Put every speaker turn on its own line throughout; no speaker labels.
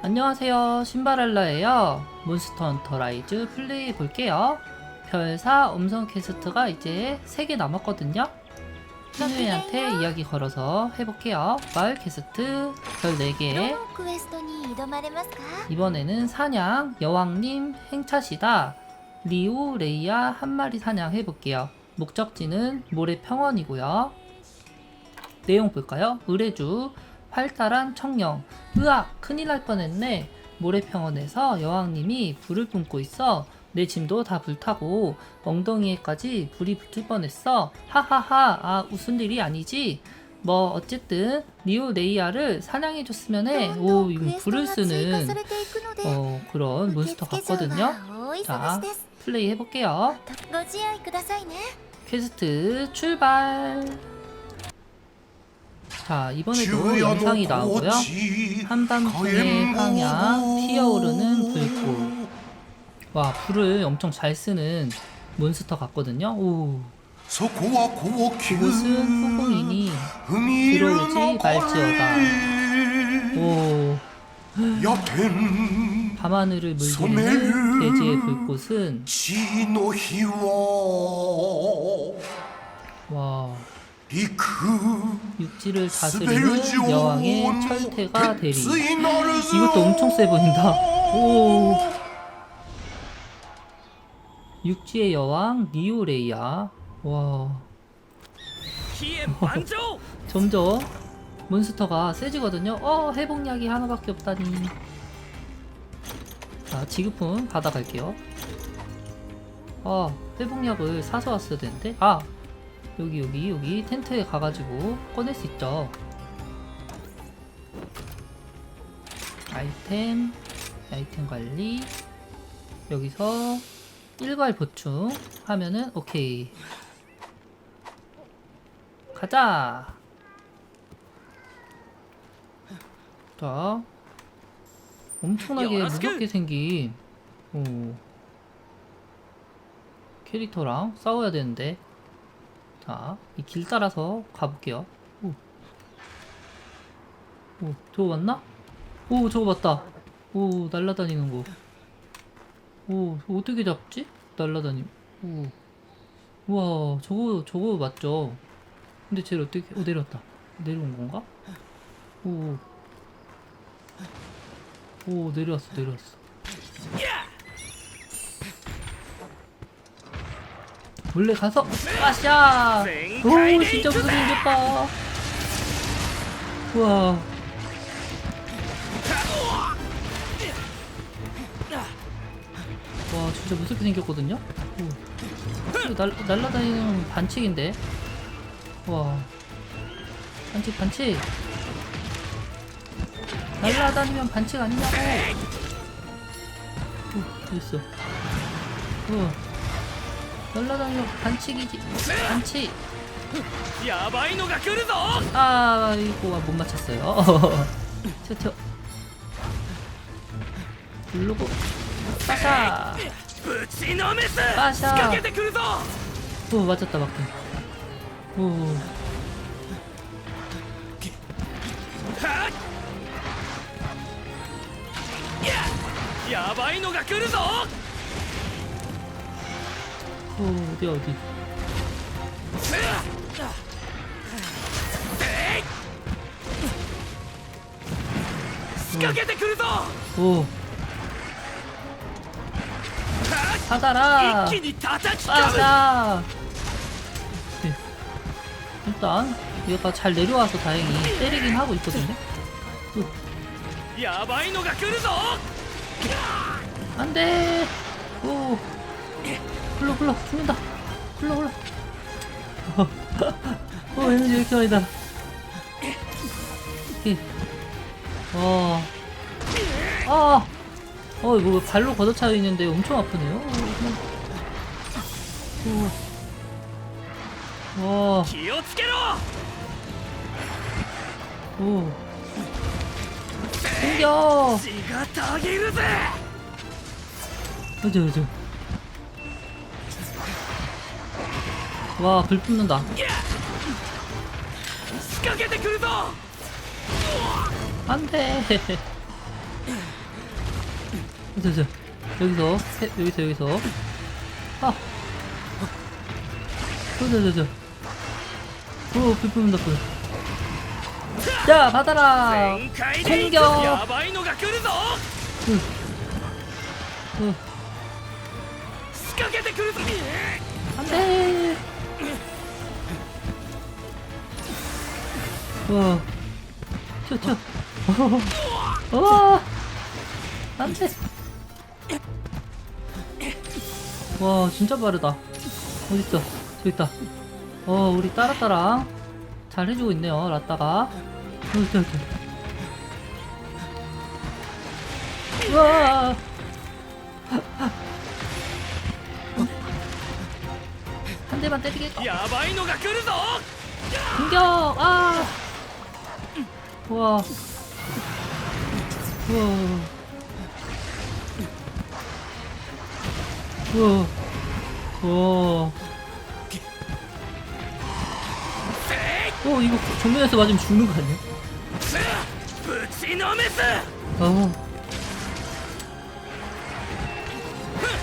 안녕하세요. 신바렐라예요. 몬스터 헌터 라이즈 플레이 볼게요. 별사 음성 캐스트가 이제 3개 남았거든요. 신우이한테 이야기 걸어서 해볼게요. 마을 캐스트 별 4개. 이번에는 사냥 여왕님 행차시다. 리오 레이아 한 마리 사냥 해볼게요. 목적지는 모래 평원이고요. 내용 볼까요? 의뢰주. 활달한 청룡. 으악, 큰일 날 뻔했네. 모래평원에서 여왕님이 불을 뿜고 있어. 내 짐도 다 불타고 엉덩이에까지 불이 붙을 뻔했어. 하하하, 아, 웃은 일이 아니지. 뭐 어쨌든 리오레이아를 사냥해 줬으면 해. 오, 불을 쓰는 어, 그런 몬스터 같거든요. 자, 플레이 해볼게요. 퀘스트 출발. 자 이번에도 영상이 나오고요. 한밤중의 황야 피어오르는 불꽃. 와 불을 엄청 잘 쓰는 몬스터 같거든요. 오. 이곳은
후공인이
들어오지 말지어다. 오. 밤하늘을 물들이는 돼지의 불꽃은 와. 육지를 다스리는 여왕의 철퇴가 대리. 이것도 엄청 세 보인다. 오. 육지의 여왕 니오레이야. 와. 점점 몬스터가 세지거든요. 어 회복약이 하나밖에 없다니. 자 지급품 받아갈게요. 어 회복약을 사서 왔어야 되는데? 아 여기, 여기, 여기 텐트에 가가지고 꺼낼 수 있죠. 아이템, 아이템 관리. 여기서 일괄 보충 하면은 오케이. 가자. 자, 엄청나게
야,
무겁게 생긴 오, 캐릭터랑 싸워야 되는데, 자, 이 길 따라서 가볼게요. 오, 오, 저거 맞나? 오, 저거 맞다. 오, 날라다니는 거. 오, 어떻게 잡지? 날라다니. 오, 우와, 저거 저거 맞죠? 근데 쟤를 어떻게? 어 내렸다. 내려온 건가? 오. 오 내려왔어 내려왔어. 몰래 가서 아샤. 오 진짜 무섭게 생겼다. 우와. 와 진짜 무섭게 생겼거든요. 오. 날 날라다니는 반칙인데. 와. 반칙 반칙. 날라다니면 반칙 아니냐고. 오, 됐어. 어. 날 널러널러 반칙이지. 반칙.
야바이노가 끄르소
아이고 못 맞췄어요. 저저. 누르고 빠샤.
빠샤.
오 맞았다 맞게 오.
야바이노가 끄르소
어, 어디 어디?
어.
오. 받아라. 받아. 일단 얘가 잘 내려와서 다행히 때리긴 하고 있거든요.
으.
안돼. 흘러 죽는다 흘러 흘러 어, 어 에너지 이렇게 많이 다 어. 아. 어, 이거 발로 걷어차 있는데 엄청 아프네요. 와. 오. 생겨. 맞아, 맞아. 와, 불 뿜는다. 안 돼! 여기서, 여기서, 여기서, 여기서. 아! 저, 저, 저. 오, 불 뿜는다, 불. 자, 받아라! 공격!
응. 응.
안돼 와. 튀어 튀어 와. 안 돼. 와 진짜 빠르다. 어딨어? 저기 있다. 어 우리 따라따라 잘 해주고 있네요 라따가. 어 있다 있다 우 와 한 대만 때리게
やばいのが来るぞ
공격! 아! 우와. 우와. 우와. 우와. 어, 이거 정면에서 맞으면 죽는 거 아니야?
ぶちのめす
어.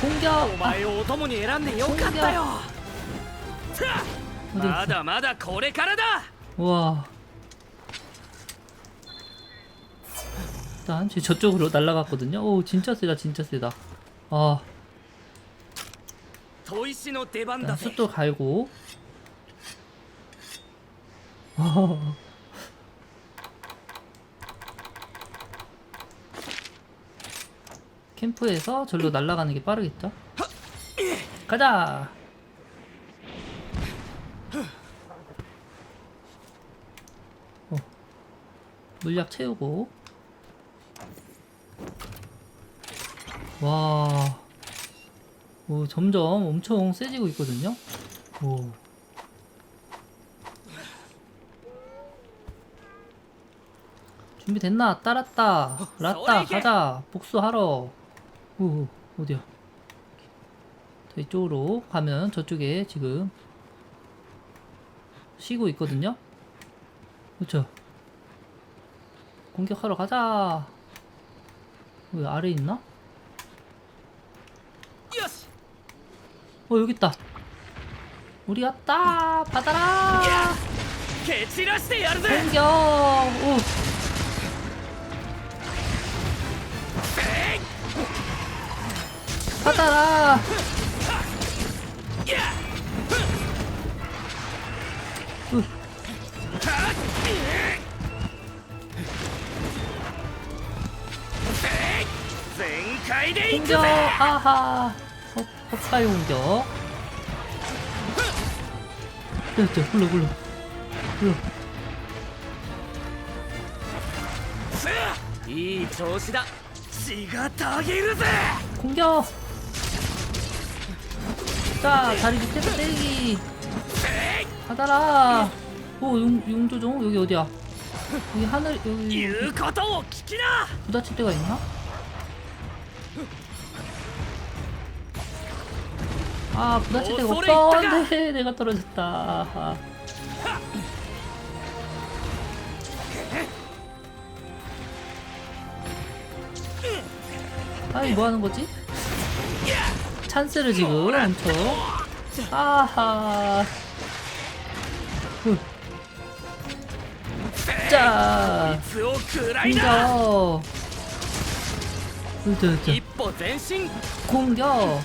공격!
お前をお供に選んでよかったよ
어디
ま
있어?
だまだこれからだ
우와. 일단 제 저쪽으로 날아갔거든요. 오 진짜 세다 진짜 세다. 아
砥石の出番だ
일단
ぜ
숯도 갈고. 아. 캠프에서 절로 날아가는 게 빠르겠죠? 가자. 물약 채우고. 와. 오, 점점 엄청 세지고 있거든요. 오. 준비됐나? 따랐다. 라따 가자. 복수하러. 오, 어디야? 저 이쪽으로 가면 저쪽에 지금 쉬고 있거든요. 그렇죠? 공격하러 가자. 왜 아래 있나? 어 여기 있다. 우리 왔다. 받아라. 공격. 오. 받아라. 공격. 하하. 어, 석사의 공격. 그렇죠 굴러 굴러. 굴러.
이 조시다. 지가 다기르세!
공격. 자 다리 밑에서 때리기. 받아라. 오 용, 용조종 여기 어디야? 여기 하늘 여기 부딪힐 때가 있나? 아 부딪힐 데가
없었는데
네, 내가 떨어졌다. 아. 아이 뭐하는 거지? 찬스를 지금 엄청 아하. 후. 자 공격. 공격.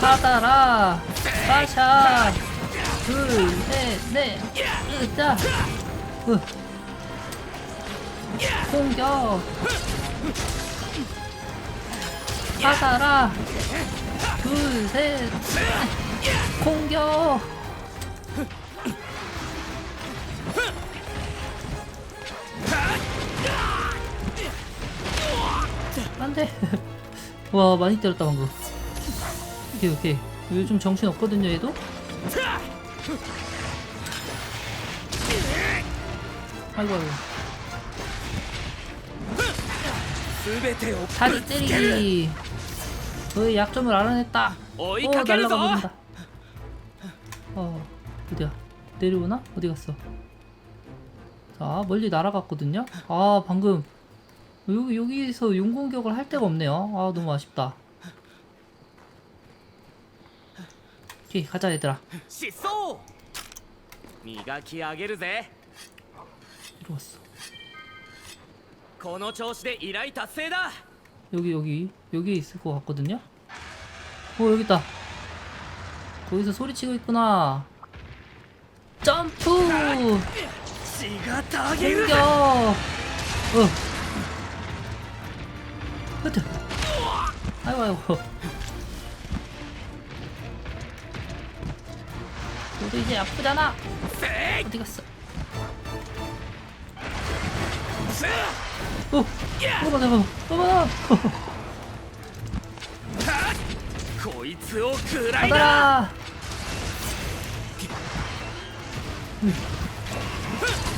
받아라. 빠샤 둘셋넷. 으짜 으. 공격. 받아라. 둘셋 공격. 안돼. 와 많이 때렸다 방금 오케이 오케이. 요즘 정신 없거든요 얘도? 아이고 아이고. 다리 때리기. 너의 약점을 알아냈다.
오
어, 날라가 버린다. 어 어디야? 내려오나? 어디 갔어? 자 멀리 날아갔거든요? 아 방금. 여기, 여기서 용공격을 할 데가 없네요. 아 너무 아쉽다. 오케이 가자 얘들아.
疾走磨き上げるぜ
이리 왔어.
この調子で依頼達成だ
여기 여기 여기에 있을 것 같거든요. 어 여기 있다. 거기서 소리치고 있구나. 점프!
血がたげる
공격! 어. 흐트. 아이고 아이고. 이제 아프잖아.
せい
어디 갔어?
せ
어. 봐봐 봐봐 봐봐.
こいつを食らいだ
받아라. 음.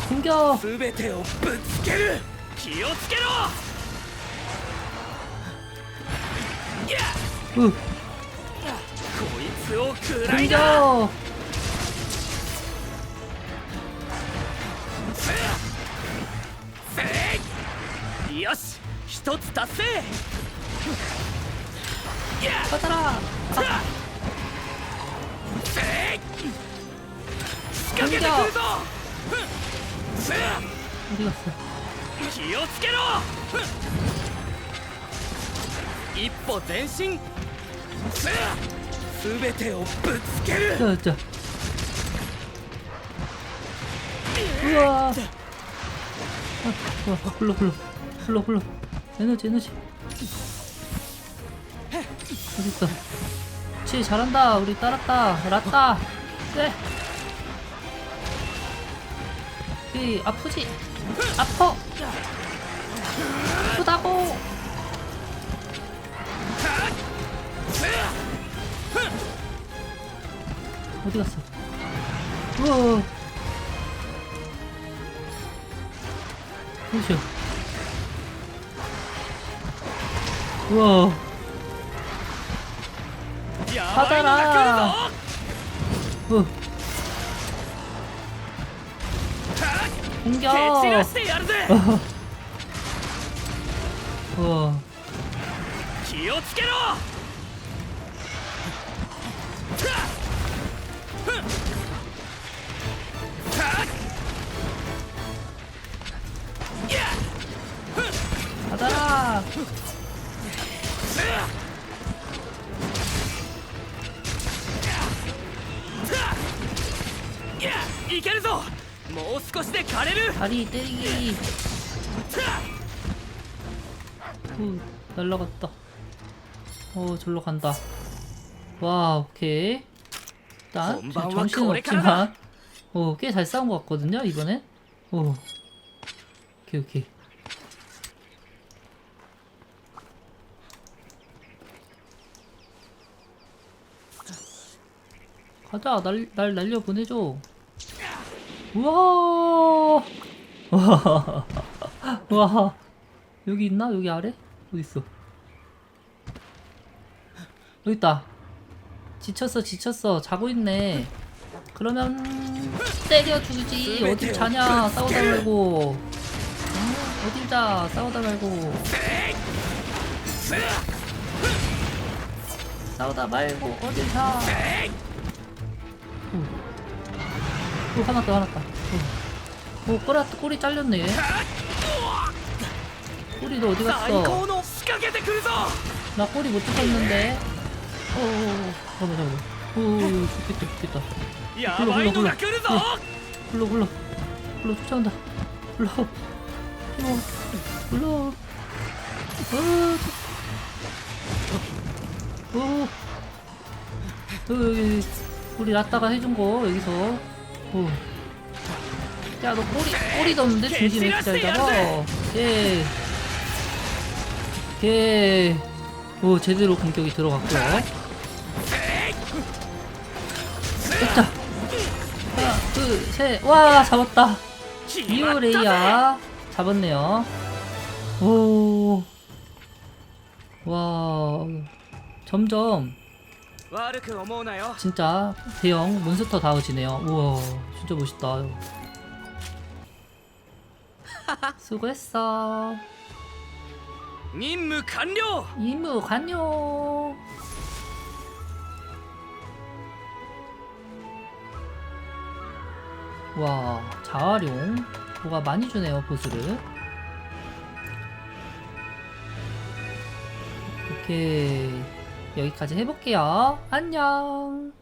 공격.
全てをぶつける気をつけろ
으.
こいつを食らいだ よし一つ達成。せい仕掛けてくるぞ。気をつけろ。一歩前進。すべてをぶつける、
うわ、 러, 불러, 불러. 에너지, 에너지. 어디 있어? 치 잘한다. 우리 따랐다. 났다. 네. 이 아프지? 아파. 아프다고. 어디 갔어? 우와.
わ
うん。
気をつけろ。
다리 때리기. 후, 날라갔다. 어, 절로 간다. 와, 오케이. 일단
건방와
정신은. 없지만, 어, 꽤 잘 싸운 것 같거든요, 이번엔. 어, 오케이, 오케이. 가자, 날, 날 날려 보내줘. 우와! 와, 와, 여기 있나? 여기 아래? 어디 있어? 여기 있다. 지쳤어, 지쳤어. 자고 있네. 그러면 때려 주지. 어딜 자냐? 싸우다 말고. 어, 어딜 자? 싸우다 말고. 싸우다 말고 어딜 자? 오, 오 화났다, 화났다. 오, 오 꼬리, 꼬리 잘렸네. 꼬리 너 어디 갔어? 나 꼬리 못 죽었는데. 어어어 어, 어. 잠깐만 잠깐만. 오, 죽겠다 죽겠다.
굴러 굴러 굴러.
굴러 굴러 굴러. 쫓아간다. 굴러. 어, 굴러. 어. 어어. 여기 우리 라따가 해준 거 여기서. 오 야, 너 꼬리, 꼬리 뒀는데 중심에 잘 잡아. 예. 예. 오, 제대로 공격이 들어갔고요. 됐다. 하나, 둘, 셋. 와, 잡았다. 이오레이야. 잡았네요. 오. 와. 점점 진짜 대형 몬스터 다우지네요. 우와, 진짜 멋있다. 수고했어.
任務完了
임무 완료. 와, 자활용. 뭐가 많이 주네요, 보스를. 이렇게 여기까지 해볼게요. 안녕.